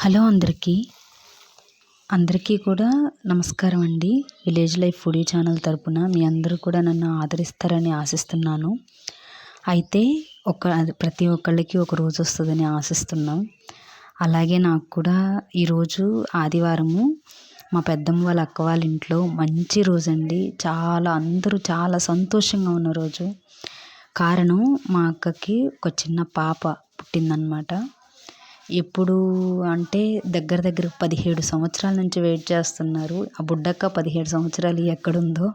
Hello అందరికీ. అందరికీ కూడా నమస్కారం అండి. విలేజ్ లైఫ్ ఫుడీ ఛానల్ తరపున మీ అందరూ కూడా నన్ను ఆదరిస్తారని ఆశిస్తున్నాను. అయితే ఒక ప్రతి ఒక్కళ్ళకి ఒక రోజు వస్తుందని ఆశిస్తున్నాం. అలాగే నాకు కూడా ఈరోజు ఆదివారము మా పెద్దమ్మ వాళ్ళ అక్క వాళ్ళ ఇంట్లో మంచి రోజు అండి. చాలా అందరూ చాలా సంతోషంగా ఉన్న రోజు. కారణం మా అక్కకి ఒక చిన్న పాప పుట్టిందనమాట ఎప్పుడు అంటే దగ్గర దగ్గర పదిహేడు సంవత్సరాల నుంచి వెయిట్ చేస్తున్నారు. ఆ బుడ్డక్క పదిహేడు సంవత్సరాలు ఎక్కడుందో.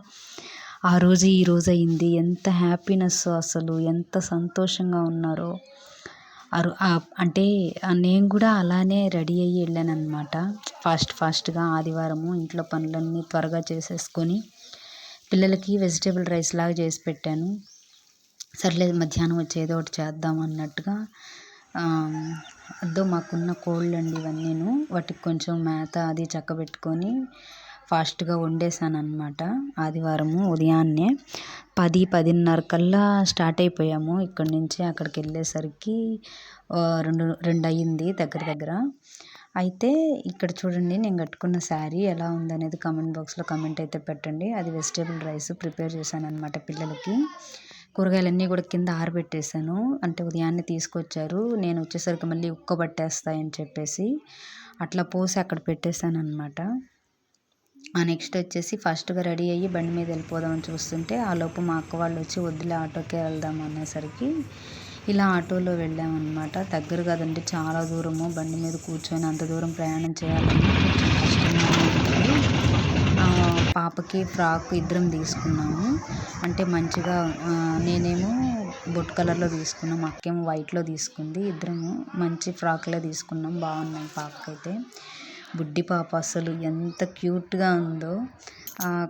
ఆ రోజు ఈ రోజు అయింది. ఎంత హ్యాపీనెస్ అసలు. ఎంత సంతోషంగా ఉన్నారో. అంటే నేను కూడా అలానే రెడీ అయ్యి వెళ్ళానమాట ఫాస్ట్ ఫాస్ట్గా ఆదివారము ఇంట్లో పనులన్నీ త్వరగా చేసేసుకొని పిల్లలకి వెజిటేబుల్ రైస్ లాగా చేసి పెట్టాను. సర్లేదు మధ్యాహ్నం వచ్చి ఏదో ఒకటి చేద్దాం అన్నట్టుగా వద్దు మాకున్న కోళ్ళు అండి ఇవన్నీను. వాటికి కొంచెం మేత అది చక్కబెట్టుకొని ఫాస్ట్గా వండేసాను అనమాట ఆదివారము ఉదయాన్నే పది పదిన్నర కల్లా స్టార్ట్ అయిపోయాము. ఇక్కడి నుంచి అక్కడికి వెళ్ళేసరికి రెండు రెండు అయ్యింది దగ్గర దగ్గర. అయితే ఇక్కడ చూడండి నేను కట్టుకున్న శారీ ఎలా ఉందనేది కామెంట్ బాక్స్లో కమెంట్ అయితే పెట్టండి. అది వెజిటేబుల్ రైస్ ప్రిపేర్ చేశాను అనమాట పిల్లలకి. కూరగాయలన్నీ కూడా కింద ఆరబెట్టేసాను అంటే ఉదయాన్నే తీసుకొచ్చారు. నేను వచ్చేసరికి మళ్ళీ ఉక్క పట్టేస్తాయని చెప్పేసి అట్లా పోసి అక్కడ పెట్టేశాను అనమాట ఆ నెక్స్ట్ వచ్చేసి ఫస్ట్గా రెడీ అయ్యి బండి మీద వెళ్ళిపోదామని చూస్తుంటే ఆ లోపు మా అక్క వాళ్ళు వచ్చి వద్దులే ఆటోకే వెళ్దాం అనేసరికి ఇలా ఆటోలో వెళ్ళామన్నమాట. దగ్గర కదండి చాలా దూరము. బండి మీద కూర్చొని అంత దూరం ప్రయాణం చేయాలని కొంచెం కష్టంగా పాపకి ఫ్రాక్ ఇద్దరం తీసుకున్నాము. అంటే మంచిగా నేనేమో బొట్ కలర్లో తీసుకున్నాం మా అక్కేమో వైట్లో తీసుకుంది. ఇద్దరము మంచి ఫ్రాక్లే తీసుకున్నాం. బాగున్నాయి పాపకైతే. బుడ్డి పాప అసలు ఎంత క్యూట్గా ఉందో.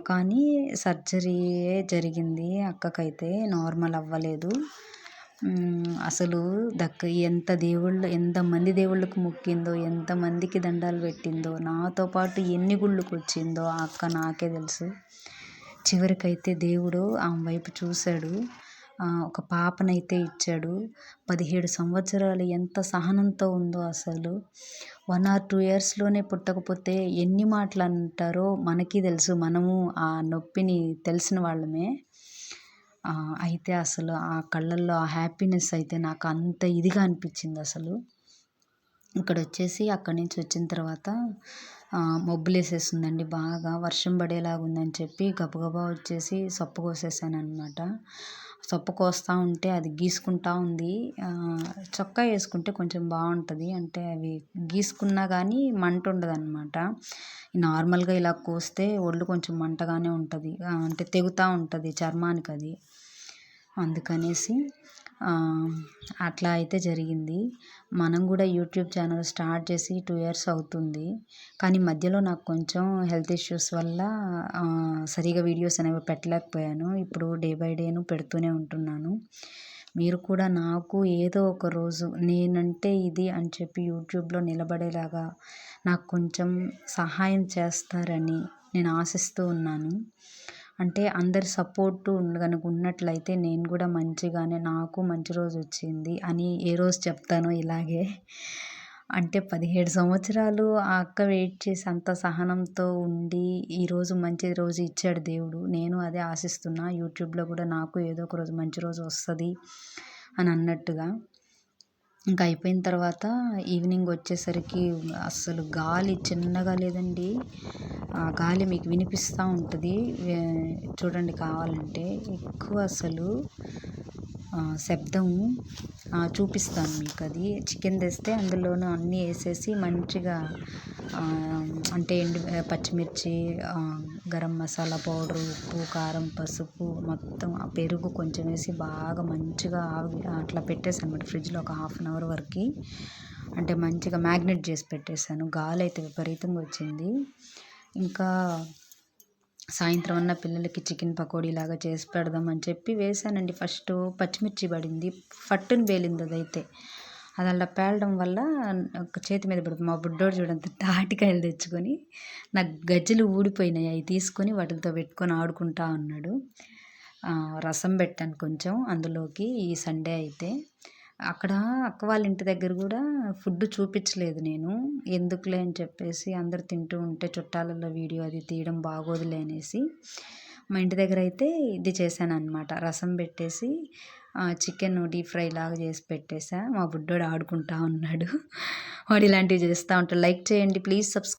కానీ సర్జరీయే జరిగింది. అక్కకైతే నార్మల్ అవ్వలేదు. అసలు దక్క ఎంత దేవుళ్ళు ఎంతమంది దేవుళ్ళకు మొక్కిందో ఎంతమందికి దండాలు పెట్టిందో నాతో పాటు ఎన్ని గుళ్ళకు వచ్చిందో ఆ అక్క నాకే తెలుసు. చివరికైతే దేవుడు ఆమె వైపు చూశాడు. ఒక పాపనైతే ఇచ్చాడు. పదిహేడు సంవత్సరాలు ఎంత సహనంతో ఉందో అసలు. వన్ ఆర్ టూ ఇయర్స్లోనే పుట్టకపోతే ఎన్ని మాటలు అంటారో మనకి తెలుసు. మనము ఆ నొప్పిని తెలిసిన వాళ్ళమే. అయితే అసలు ఆ కళ్ళల్లో ఆ హ్యాపీనెస్ అయితే నాకు అంత ఇదిగా అనిపించింది అసలు. ఇక్కడ వచ్చేసి అక్కడి నుంచి వచ్చిన తర్వాత మబ్బులేసేసిందండి బాగా. వర్షం పడేలాగా ఉందని చెప్పి గబగబా వచ్చేసి సొప్ప కోసేసాను అనమాట సొప్ప కోస్తూ ఉంటే అది గీసుకుంటా ఉంది. చొక్కా వేసుకుంటే కొంచెం బాగుంటుంది. అంటే అవి గీసుకున్నా కానీ మంట ఉండదు అనమాట నార్మల్గా ఇలా కోస్తే ఒళ్ళు కొంచెం మంటగానే ఉంటుంది. అంటే తెగుతూ ఉంటుంది చర్మానికి అది అందుకనేసి అట్లా అయితే జరిగింది. మనం కూడా యూట్యూబ్ ఛానల్ స్టార్ట్ చేసి టూ ఇయర్స్ అవుతుంది. కానీ మధ్యలో నాకు కొంచెం హెల్త్ ఇష్యూస్ వల్ల సరిగా వీడియోస్ అనేవి పెట్టలేకపోయాను. ఇప్పుడు డే బై డేను పెడుతూనే ఉంటున్నాను. మీరు కూడా నాకు ఏదో ఒక రోజు నేనంటే ఇది అని చెప్పి యూట్యూబ్లో నిలబడేలాగా నాకు కొంచెం సహాయం చేస్తారని నేను ఆశిస్తూ ఉన్నాను. అంటే అందరి సపోర్టు కనుక ఉన్నట్లయితే నేను కూడా మంచిగానే నాకు మంచి రోజు వచ్చింది అని ఏ రోజు చెప్తానో ఇలాగే. అంటే పదిహేడు సంవత్సరాలు ఆ అక్క వెయిట్ చేసి అంత సహనంతో ఉండి ఈరోజు మంచి రోజు ఇచ్చాడు దేవుడు. నేను అదే ఆశిస్తున్నా. యూట్యూబ్లో కూడా నాకు ఏదో ఒక రోజు మంచి రోజు వస్తుంది అని అన్నట్టుగా. ఇంకా అయిపోయిన తర్వాత ఈవినింగ్ వచ్చేసరికి అస్సలు గాలి చిన్నగా లేదండి. ఆ గాలి మీకు వినిపిస్తూ ఉంటుంది. చూడండి కావాలంటే ఎక్కువ అసలు శబ్దం చూపిస్తాను మీకు అది చికెన్ తెస్తే అందులోనూ అన్నీ వేసేసి మంచిగా అంటే ఎండు పచ్చిమిర్చి గరం మసాలా పౌడరు ఉప్పు కారం పసుపు మొత్తం ఆ పెరుగు కొంచెం వేసి బాగా మంచిగా ఆవి అట్లా పెట్టేసాను అనమాట ఫ్రిడ్జ్లో ఒక హాఫ్ అన్ అవర్ వరకు. అంటే మంచిగా మ్యాగ్నెట్ చేసి పెట్టేశాను. గాలి అయితే విపరీతంగా వచ్చింది. ఇంకా సాయంత్రం అన్న పిల్లలకి చికెన్ పకోడీ లాగా చేసి పెడదామని చెప్పి వేసానండి ఫస్ట్ పచ్చిమిర్చి పడింది. ఫట్టుని పేలింది అదైతే. అది అలా పేలడం వల్ల చేతి మీద పడుతుంది మా బుడ్డోడు చూడంత తాటికాయలు తెచ్చుకొని నాకు గజ్జలు ఊడిపోయినాయి. అవి తీసుకొని వాటితో పెట్టుకొని ఆడుకుంటా ఉన్నాడు. రసం పెట్టాను కొంచెం అందులోకి ఈ సండే అయితే. అక్కడ అక్క వాళ్ళ ఇంటి దగ్గర కూడా ఫుడ్ చూపించలేదు నేను. ఎందుకులే అని చెప్పేసి అందరు తింటూ ఉంటే చుట్టాలలో వీడియో అది తీయడం బాగోదులే అనేసి మా ఇంటి దగ్గర అయితే ఇది చేశాను అనమాట రసం పెట్టేసి చికెన్ డీప్ ఫ్రై లాగా చేసి పెట్టేసా. మా బుడ్డోడు ఆడుకుంటా ఉన్నాడు. వాడు ఇలాంటివి చేస్తూ ఉంటాడు. లైక్ చేయండి ప్లీజ్ సబ్స్క్రైబ్